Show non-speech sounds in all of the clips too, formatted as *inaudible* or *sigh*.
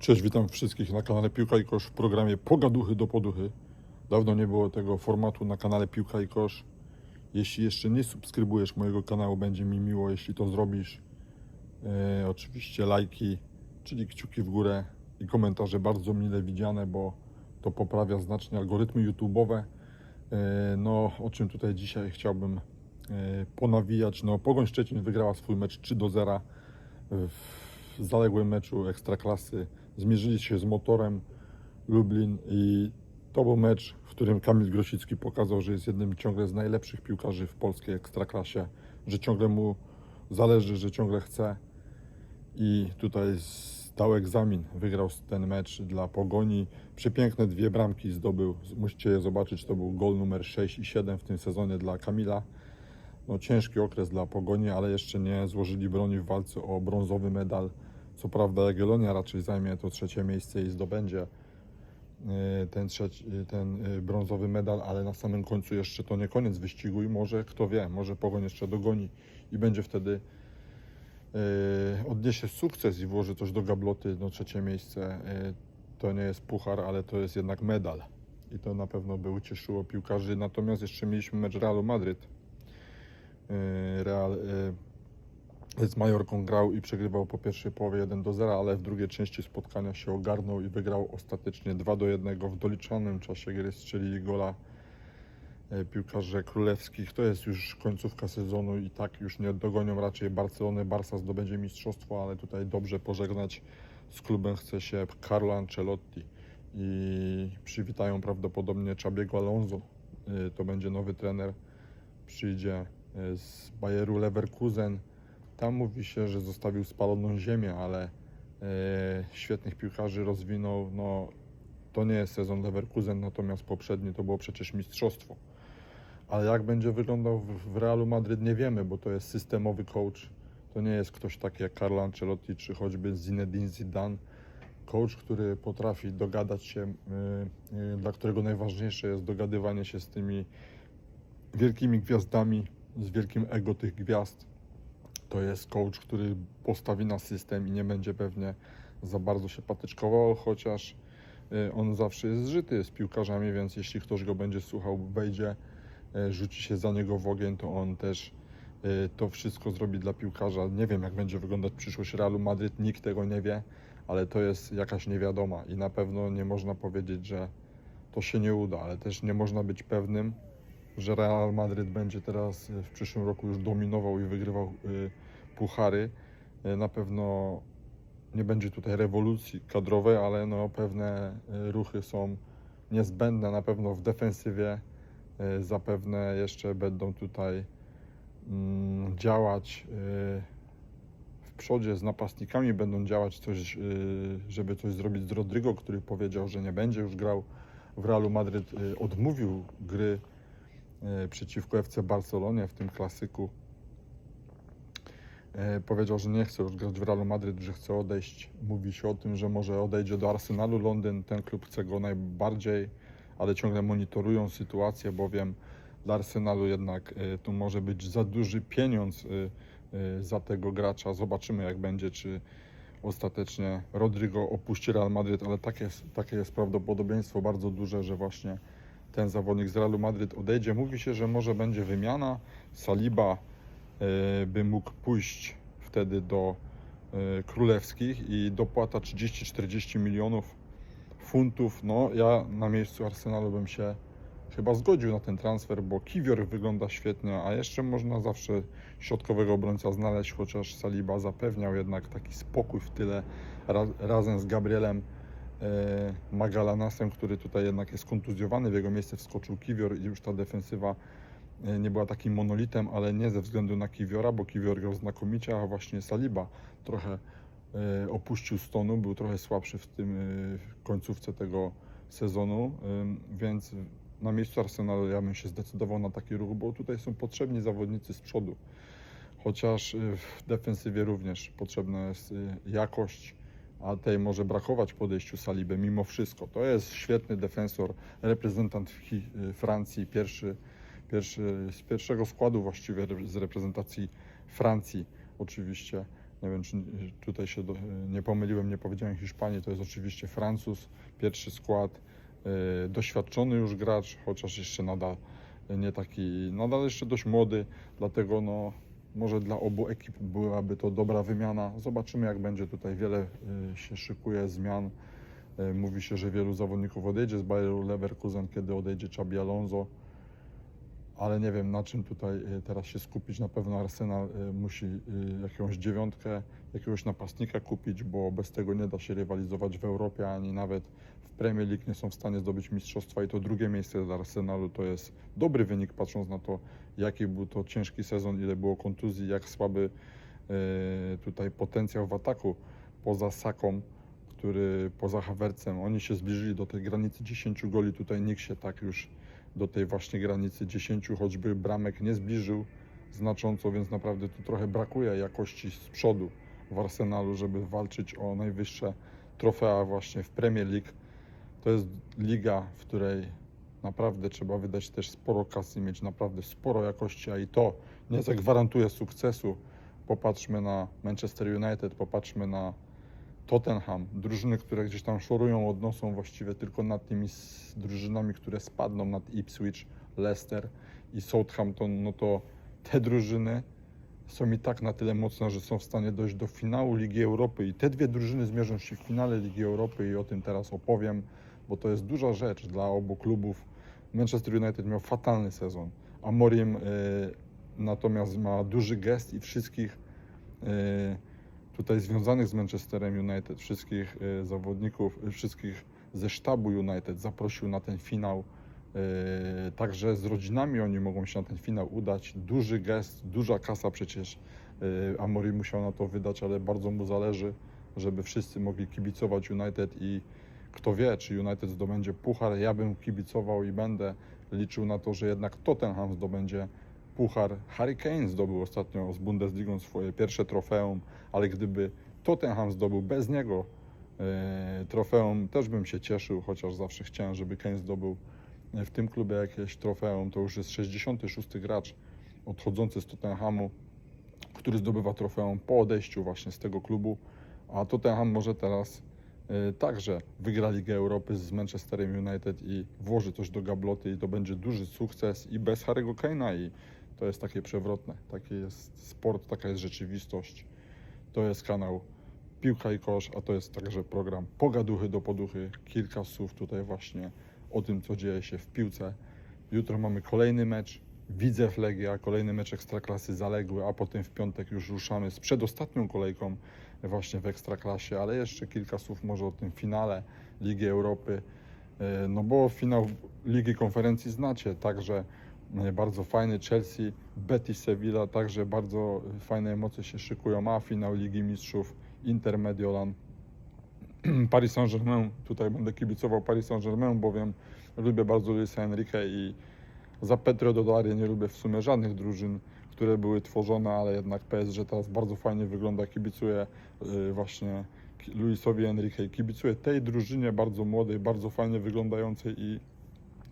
Cześć, witam wszystkich na kanale Piłka i Kosz w programie Pogaduchy do Poduchy. Dawno nie było tego formatu na kanale Piłka i Kosz. Jeśli jeszcze nie subskrybujesz mojego kanału, będzie mi miło, jeśli to zrobisz. E, oczywiście lajki, czyli kciuki w górę i komentarze bardzo mile widziane, bo to poprawia znacznie algorytmy YouTube'owe. E, no, o czym tutaj dzisiaj chciałbym e, ponawijać. No, Pogoń Szczecin wygrała swój mecz 3 do 0 w zaległym meczu Ekstraklasy. Zmierzyli się z motorem Lublin i to był mecz, w którym Kamil Grosicki pokazał, że jest jednym ciągle z najlepszych piłkarzy w polskiej Ekstraklasie, że ciągle mu zależy, że ciągle chce i tutaj zdał egzamin, wygrał ten mecz dla Pogoni. Przepiękne dwie bramki zdobył, musicie je zobaczyć, to był gol numer 6 i 7 w tym sezonie dla Kamila. No, ciężki okres dla Pogoni, ale jeszcze nie złożyli broni w walce o brązowy medal. Co prawda Jagiellonia raczej zajmie to trzecie miejsce i zdobędzie e, ten, trzeci, ten e, brązowy medal, ale na samym końcu jeszcze to nie koniec wyścigu i może, kto wie, może Pogoń jeszcze dogoni i będzie wtedy odniesie sukces i włoży coś do gabloty, no trzecie miejsce. To nie jest puchar, ale to jest jednak medal i to na pewno by ucieszyło piłkarzy. Natomiast jeszcze mieliśmy mecz Realu Madryt. Real z Majorką grał i przegrywał po pierwszej połowie 1 do 0, ale w drugiej części spotkania się ogarnął i wygrał ostatecznie 2 do 1 w doliczonym czasie gry strzelili gola e, piłkarze królewskich. To jest już końcówka sezonu i tak już nie dogonią raczej Barcelony. Barca zdobędzie mistrzostwo, ale tutaj dobrze pożegnać z klubem chce się Carlo Ancelotti i przywitają prawdopodobnie Czabiego Alonso. E, To będzie nowy trener. Przyjdzie e, z Bayeru Leverkusen. Tam mówi się, że zostawił spaloną ziemię, ale e, świetnych piłkarzy rozwinął. No, to nie jest sezon Leverkusen, natomiast poprzedni to było przecież mistrzostwo. Ale jak będzie wyglądał w, w Realu Madryt nie wiemy, bo to jest systemowy coach. To nie jest ktoś taki jak Carlo Ancelotti czy choćby Zinedine Zidane. Coach, który potrafi dogadać się, y, y, dla którego najważniejsze jest dogadywanie się z tymi wielkimi gwiazdami, z wielkim ego tych gwiazd. To jest coach, który postawi na system i nie będzie pewnie za bardzo się patyczkował, chociaż y, on zawsze jest zżyty z piłkarzami, więc jeśli ktoś go będzie słuchał, wejdzie, y, rzuci się za niego w ogień, to on też y, to wszystko zrobi dla piłkarza. Nie wiem, jak będzie wyglądać przyszłość Realu Madryt, nikt tego nie wie, ale to jest jakaś niewiadoma i na pewno nie można powiedzieć, że to się nie uda, ale też nie można być pewnym, że Real Madryt będzie teraz y, w przyszłym roku już dominował i wygrywał y, puchary. Y, Na pewno nie będzie tutaj rewolucji kadrowej, ale no pewne ruchy są niezbędne. Na pewno w defensywie zapewne jeszcze będą tutaj mm, działać w przodzie z napastnikami będą działać coś, żeby coś zrobić z Rodrygo, który powiedział, że nie będzie już grał w Realu Madryt. Odmówił gry e, przeciwko FC Barcelonie w tym klasyku. E, Powiedział, że nie chce już grać w Realu Madryt, że chce odejść. Mówi się o tym, że może odejdzie do Arsenalu Londyn. Ten klub chce go najbardziej, ale ciągle monitorują sytuację, bowiem dla Arsenalu jednak e, tu może być za duży pieniądz e, e, za tego gracza. Zobaczymy jak będzie, czy ostatecznie Rodrigo opuści Real Madryt, ale takie takie jest prawdopodobieństwo bardzo duże, że właśnie ten zawodnik z Realu Madryt odejdzie. Mówi się, że może będzie wymiana. Saliba e, by mógł pójść wtedy do e, królewskich i dopłata 30-40 milionów funtów. No, ja na miejscu Arsenalu bym się chyba zgodził na ten transfer, bo Kiwior wygląda świetnie, a jeszcze można zawsze środkowego obrońca znaleźć, chociaż Saliba zapewniał jednak taki spokój w tyle ra, razem z Gabrielem Magalanasem, który tutaj jednak jest kontuzjowany. W jego miejsce wskoczył Kiwior i już ta defensywa e, nie była takim monolitem, ale nie ze względu na Kiwiora, bo Kiwior grał znakomicie, a właśnie Saliba trochę e, opuścił stonu, był trochę słabszy w tym e, końcówce tego sezonu, e, więc na miejscu Arsenalu ja bym się zdecydował na taki ruch, bo tutaj są potrzebni zawodnicy z przodu. Chociaż w defensywie również potrzebna jest jakość, a tej może brakować w podejściu Saliby mimo wszystko. To jest świetny defensor, reprezentant y, Francji, pierwszy, pierwszy z pierwszego składu właściwie z reprezentacji Francji oczywiście. Nie wiem, czy tutaj się do, nie pomyliłem, nie powiedziałem Hiszpanii, to jest oczywiście Francuz, pierwszy skład, e, doświadczony już gracz, chociaż jeszcze nadal nie taki, nadal jeszcze dość młody, dlatego no, może dla obu ekip byłaby to dobra wymiana. Zobaczymy jak będzie tutaj, wiele e, się szykuje zmian. E, Mówi się, że wielu zawodników odejdzie z Bayeru Leverkusen, kiedy odejdzie Xabi Alonso ale nie wiem na czym tutaj e, teraz się skupić. Na pewno Arsenal e, musi e, jakąś dziewiątkę, jakiegoś napastnika kupić, bo bez tego nie da się rywalizować w Europie, ani nawet w Premier League nie są w stanie zdobyć mistrzostwa. I to drugie miejsce dla Arsenalu to jest dobry wynik, patrząc na to, jaki był to ciężki sezon, ile było kontuzji, jak słaby tutaj potencjał w ataku poza Saką, który poza Havertzem, oni się zbliżyli do tej granicy 10 goli, tutaj nikt się tak już do tej właśnie granicy 10, choćby bramek nie zbliżył znacząco, więc naprawdę tu trochę brakuje jakości z przodu w Arsenalu, żeby walczyć o najwyższe trofea właśnie w Premier League. To jest liga, w której naprawdę trzeba wydać też sporo kasy, mieć naprawdę sporo jakości, a i to nie zagwarantuje sukcesu. Popatrzmy na Manchester United, popatrzmy na Tottenham, drużyny, które gdzieś tam szorują, odnoszą właściwie tylko nad tymi drużynami, które spadną, nad Ipswich, Leicester i Southampton, no to te drużyny są i tak na tyle mocne, że są w stanie dojść do finału Ligi Europy i te dwie drużyny zmierzą się w finale Ligi Europy i o tym teraz opowiem, bo to jest duża rzecz dla obu klubów. Manchester United miał fatalny sezon, a Morim y, natomiast ma duży gest i wszystkich y, tutaj związanych z Manchesterem United, wszystkich y, zawodników, y, wszystkich ze sztabu United zaprosił na ten finał. Y, Także z rodzinami oni mogą się na ten finał udać. Duży gest, duża kasa przecież Amori musiał na to wydać, ale bardzo mu zależy, żeby wszyscy mogli kibicować United i kto wie, czy United zdobędzie puchar. Ja bym kibicował i będę liczył na to, że jednak Tottenham zdobędzie puchar. Harry Kane zdobył ostatnio z Bundesligą swoje pierwsze trofeum, ale gdyby Tottenham zdobył bez niego e, trofeum, też bym się cieszył, chociaż zawsze chciałem, żeby Kane zdobył e, w tym klubie jakieś trofeum. To już jest 66 gracz odchodzący z Tottenhamu, który zdobywa trofeum po odejściu właśnie z tego klubu, a Tottenham może teraz e, także wygra Ligę Europy z Manchesterem United i włoży coś do gabloty i to będzie duży sukces i bez Harry'ego Kane'a i to jest takie przewrotne. Taki jest sport, taka jest rzeczywistość. To jest kanał Piłka i Kosz, a to jest także program Pogaduchy do Poduchy. Kilka słów tutaj właśnie o tym, co dzieje się w piłce. Jutro mamy kolejny mecz. Widzew Legia, kolejny mecz Ekstraklasy zaległy, a potem w piątek już ruszamy z przedostatnią kolejką właśnie w Ekstraklasie, ale jeszcze kilka słów może o tym finale Ligi Europy. E, No bo finał Ligi Konferencji znacie, także bardzo fajny Chelsea, Betis Sevilla, także bardzo fajne emocje się szykują, a finał Ligi Mistrzów Inter Mediolan. *clears throat* Paris Saint-Germain, tutaj będę kibicował Paris Saint-Germain, bowiem lubię bardzo Luisa Enrique i za Petro Dodarię nie lubię w sumie żadnych drużyn, które były tworzone, ale jednak PSG teraz bardzo fajnie wygląda, kibicuję y, właśnie Luisowi Enrique, kibicuję tej drużynie bardzo młodej, bardzo fajnie wyglądającej i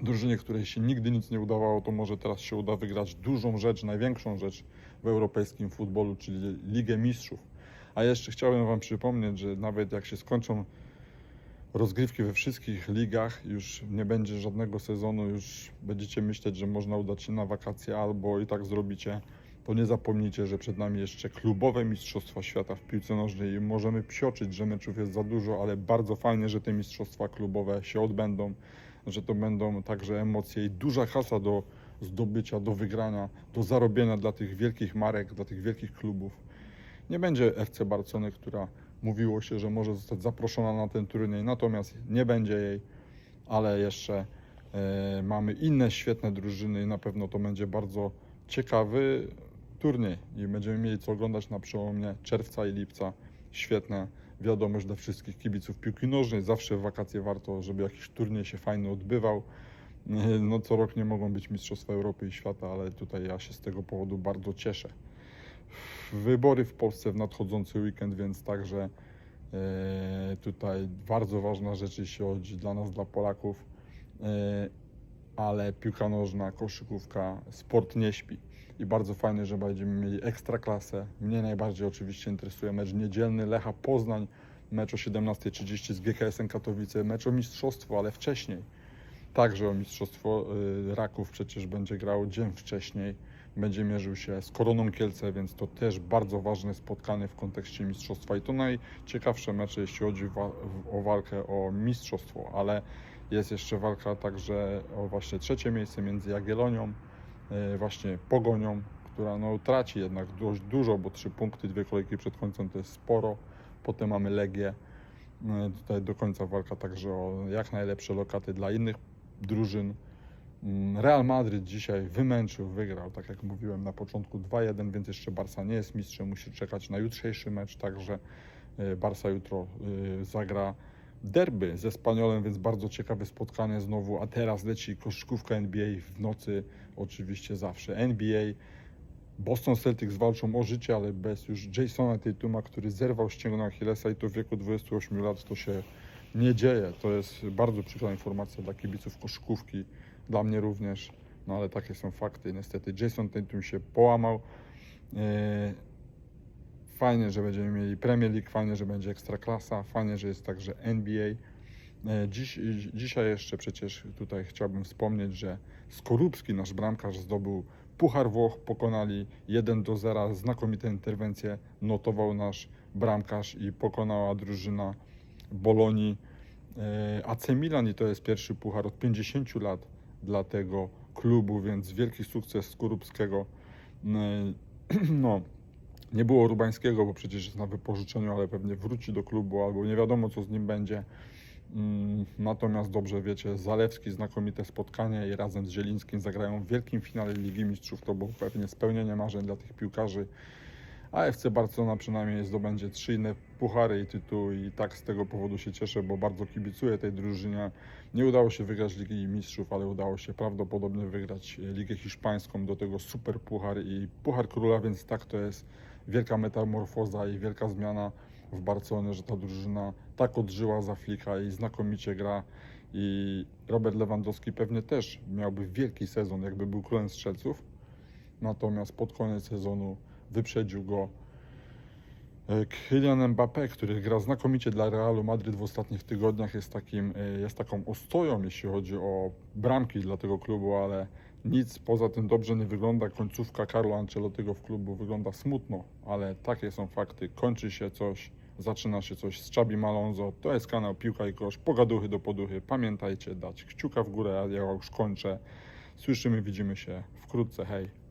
drużynie, której się nigdy nic nie udawało, to może teraz się uda wygrać dużą rzecz, największą rzecz w europejskim futbolu, czyli Ligę Mistrzów. A jeszcze chciałbym Wam przypomnieć, że nawet jak się skończą rozgrywki we wszystkich ligach, już nie będzie żadnego sezonu, już będziecie myśleć, że można udać się na wakacje albo i tak zrobicie, to nie zapomnijcie, że przed nami jeszcze klubowe Mistrzostwa Świata w piłce nożnej i możemy psioczyć, że meczów jest za dużo, ale bardzo fajnie, że te mistrzostwa klubowe się odbędą, że to będą także emocje i duża kasa do zdobycia, do wygrania, do zarobienia dla tych wielkich marek, dla tych wielkich klubów. Nie będzie FC Barcony, która mówiło się, że może zostać zaproszona na ten turniej, natomiast nie będzie jej, ale jeszcze e, mamy inne świetne drużyny i na pewno to będzie bardzo ciekawy turniej i będziemy mieli co oglądać na przełomie czerwca i lipca. Świetna wiadomość dla wszystkich kibiców piłki nożnej. Zawsze w wakacje warto, żeby jakiś turniej się fajny odbywał. No co rok nie mogą być Mistrzostwa Europy i Świata, ale tutaj ja się z tego powodu bardzo cieszę wybory w Polsce w nadchodzący weekend, więc także e, tutaj bardzo ważna rzecz, jeśli chodzi dla nas, dla Polaków. E, ale piłka nożna, koszykówka, sport nie śpi. I bardzo fajnie, że będziemy mieli ekstra klasę. Mnie najbardziej oczywiście interesuje mecz niedzielny Lecha Poznań, mecz o 17.30 z GKS-em Katowice, mecz o mistrzostwo, ale wcześniej. Także o mistrzostwo y, Raków przecież będzie grał dzień wcześniej. Będzie mierzył się z Koroną Kielce, więc to też bardzo ważne spotkanie w kontekście mistrzostwa. I to najciekawsze mecze, jeśli chodzi o walkę o mistrzostwo, ale jest jeszcze walka także o właśnie trzecie miejsce między Jagiellonią, właśnie Pogonią, która no, traci jednak dość dużo, bo trzy punkty, dwie kolejki przed końcem to jest sporo. Potem mamy Legię. No, Tutaj do końca walka także o jak najlepsze lokaty dla innych drużyn. Mm, Real Madryt dzisiaj wymęczył, wygrał, tak jak mówiłem na początku 2-1, więc jeszcze Barca nie jest mistrzem, musi czekać na jutrzejszy mecz, także y, Barca jutro zagra derby ze Spaniolem, więc bardzo ciekawe spotkanie znowu, a teraz leci koszykówka NBA w nocy, oczywiście zawsze NBA. Boston Celtics walczą o życie, ale bez już Jasona Tatuma, który zerwał ścięgno Achillesa i to w wieku 28 lat to się nie dzieje. To jest bardzo przykra informacja dla kibiców koszykówki, dla mnie również, no ale takie są fakty. Niestety Jason Tatum się połamał. Eee, Fajnie, że będziemy mieli Premier League, fajnie, że będzie Ekstraklasa, fajnie, że jest także NBA. E, Dziś, dzisiaj jeszcze przecież tutaj chciałbym wspomnieć, że Skorupski, nasz bramkarz, zdobył Puchar Włoch, pokonali 1 do 0, znakomite interwencje notował nasz bramkarz i pokonała drużyna Bolonii e, AC Milan i to jest pierwszy puchar od 50 lat dla tego klubu, więc wielki sukces Skorupskiego. E, *clears throat* No, nie było Rubańskiego, bo przecież jest na wypożyczeniu, ale pewnie wróci do klubu albo nie wiadomo co z nim będzie. Mm, Natomiast dobrze wiecie, Zalewski znakomite spotkanie i razem z Zielińskim zagrają w wielkim finale Ligi Mistrzów. To było pewnie spełnienie marzeń dla tych piłkarzy. A FC Barcelona przynajmniej zdobędzie trzy inne puchary i tytuły i tak z tego powodu się cieszę, bo bardzo kibicuję tej drużynie. Nie udało się wygrać Ligi Mistrzów, ale udało się prawdopodobnie wygrać Ligę Hiszpańską, do tego super puchar i Puchar Króla, więc tak to jest. Wielka metamorfoza i wielka zmiana w Barcelonie, że ta drużyna tak odżyła za flika i znakomicie gra. I Robert Lewandowski pewnie też miałby wielki sezon, jakby był królem strzelców, natomiast pod koniec sezonu wyprzedził go e, Kylian Mbappé, który gra znakomicie dla Realu Madryt w ostatnich tygodniach, jest, takim, e, jest taką ostoją, jeśli chodzi o bramki dla tego klubu, ale nic poza tym dobrze nie wygląda. Końcówka Carlo Ancelottiego w klubu wygląda smutno, ale takie są fakty. Kończy się coś, zaczyna się coś z Czabi Malonzo. To jest kanał Piłka i Kosz, pogaduchy do poduchy. Pamiętajcie dać kciuka w górę, ja już kończę. Słyszymy, widzimy się wkrótce. Hej!